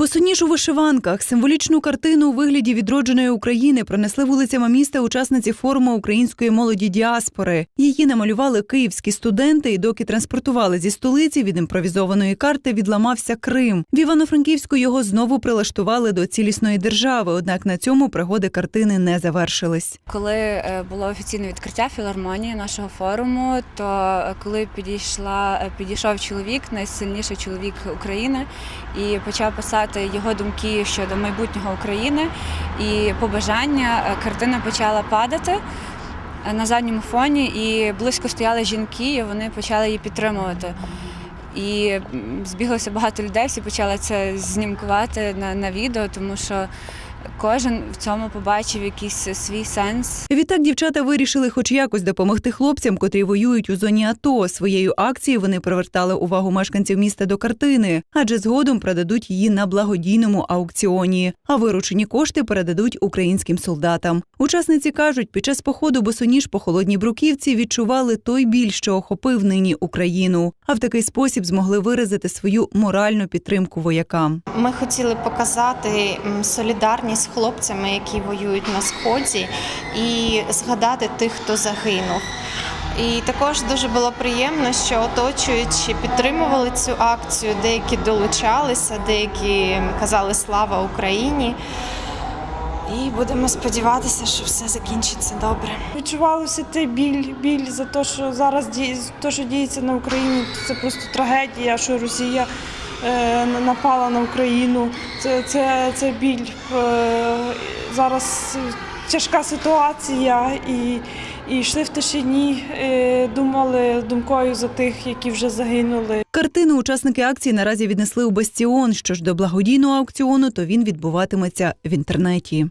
Босоніж у вишиванках символічну картину у вигляді відродженої України пронесли вулицями міста учасниці форуму української молоді діаспори. Її намалювали київські студенти, і доки транспортували зі столиці від імпровізованої карти, відламався Крим. В Івано-Франківську його знову прилаштували до цілісної держави. Однак на цьому пригоди картини не завершились. Коли е, було офіційне відкриття філармонії нашого форуму, то е, коли підійшла е, підійшов чоловік, найсильніший чоловік України, і почав писати його думки щодо майбутнього України і побажання, е, картина почала падати е, на задньому фоні, і близько стояли жінки, і вони почали її підтримувати. І збіглося багато людей, всі почали це знімкувати на, на відео, тому що кожен в цьому побачив якийсь свій сенс. Відтак дівчата вирішили хоч якось допомогти хлопцям, котрі воюють у зоні АТО. Своєю акцією вони привертали увагу мешканців міста до картини, адже згодом продадуть її на благодійному аукціоні. А виручені кошти передадуть українським солдатам. Учасниці кажуть, під час походу босоніж по холодній бруківці відчували той біль, що охопив нині Україну. А в такий спосіб змогли виразити свою моральну підтримку воякам. Ми хотіли показати м, солідарність з хлопцями, які воюють на сході, і згадати тих, хто загинув. І також дуже було приємно, що оточуючи підтримували цю акцію, деякі долучалися, деякі казали слава Україні. І будемо сподіватися, що все закінчиться добре. Відчувалося той біль, біль за те, що зараз те, що діється на Україні, це просто трагедія, що Росія напала на Україну. Це, це, це біль. Е, зараз тяжка ситуація і, і йшли в тишині, е, думали думкою за тих, які вже загинули. Картину учасники акції наразі віднесли у бастіон. Що ж до благодійного аукціону, то він відбуватиметься в інтернеті.